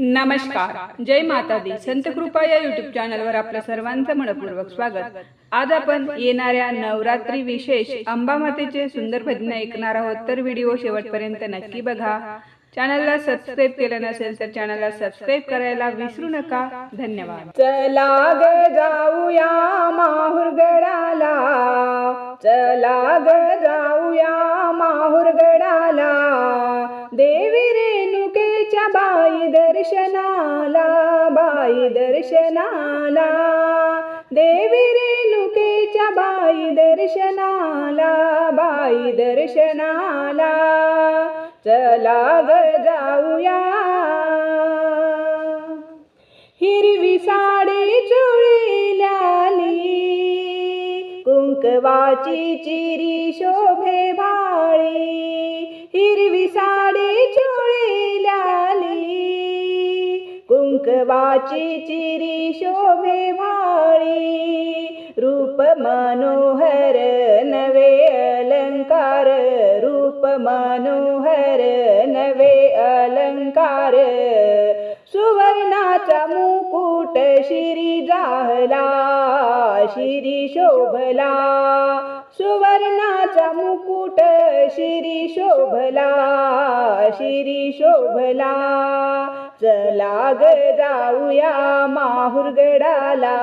नमस्कार. जय माता दी संत कृपा या युट्यूब चॅनलवर आपलं सर्वांचं मनपूर्वक स्वागत. आज आपण येणाऱ्या नवरात्री विशेष अंबा मातेचे सुंदर भजन ऐकणार आहोत. तर व्हिडिओ शेवटपर्यंत नक्की बघा. चॅनलला सबस्क्राईब केलं नसेल तर चॅनलला सबस्क्राईब करायला विसरू नका. धन्यवाद. चला ग जाऊया माहुरगडाला. चला ग जाऊया माहुरगडाला. देवी रे दर्शनाला बाई दर्शनाला. देवी रेणुकेच्या बाई दर्शनाला बाई दर्शनाला. चला ग जाऊया. हिरवी साडी चोळी लाली कुंकवाची चिरी शोभे भाळी हिरवी कुंकवाची चिरी शोभे वाळी रूप मनोहर नवे अलंकार रूप मनोहर नवे अलंकार. सुवर्णाचा मुकुट शिरी जाहला शिरी शोभला. सुवर्णाचा मुकुट शिरी शोभला शिरी शोभला. चला ग जाऊया माहुरगडाला.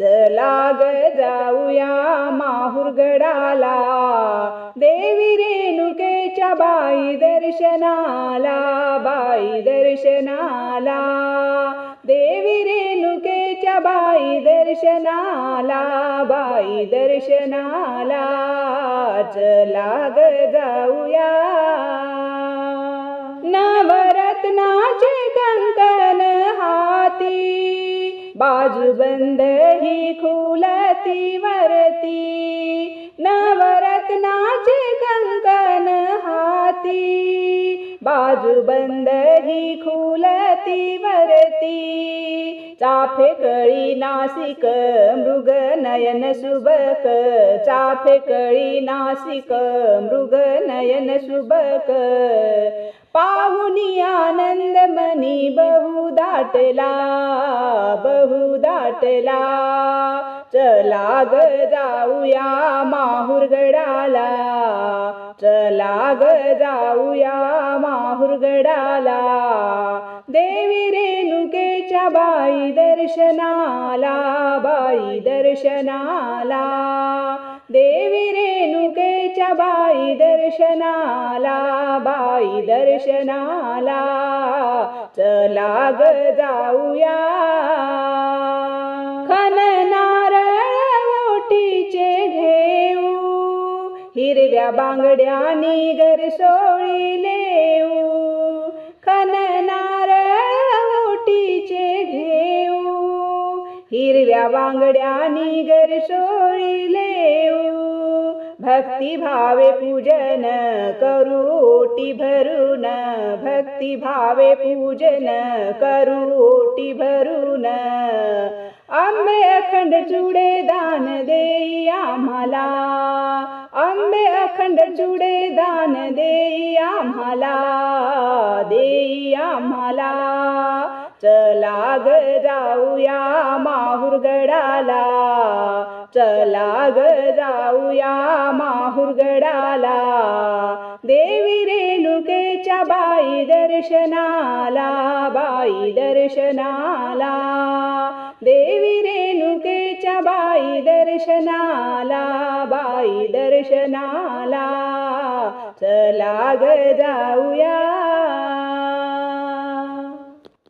चला ग जाऊया माहुरगडाला. देवी रेणुकेच्या बाई दर्शनाला बाई दर्शनाला. देवी रेणुकेच्या बाई दर्शनाला बाई दर्शनाला. चला ग जाऊया. नवरत्ना बाजूबंद ही खुलती वरती नवरत्नाचे कंकण हाती. बाजूबंद ही खुल खुलती वरती चाफे कळी नासिक मृग नयन सुबक. चाफे कळी नासिक मृग नयन सुबक. पाहुनी आनंद मनी बहु दाटला बहु दाटला. चला ग जाऊया माहुरगडाला चला ग जाऊया माहुरगडाला. देवी रेणुकेच्या बाई दर्शनाला बाई दर्शनाला. देवी रेणुकेच्या बाई दर्शनाला बाई दर्शनाला. चला ग जाऊया. खन नारळ ओटीचे घेऊ. हिरव्या बांगड्यानी घर सोळीले हिरव्या बांगड्यानी घर सोळी लेऊ भक्ती भावे पूजन करू भरून. भक्ती भावे पूजन करू भरून. आंबे अखंड चुडे दान देई आम्हाला. आंबे अखंड चुडे दान देई आम्हाला. देई आम्हाला. चला ग जाऊया माहुरगडाला. चला ग जाऊया माहुरगडाला. देवी रेणुकेच्या बाई दर्शनाला बाई दर्शनाला. देवी रेणुकेच्या बाई दर्शनाला बाई दर्शनाला. चला ग जाऊया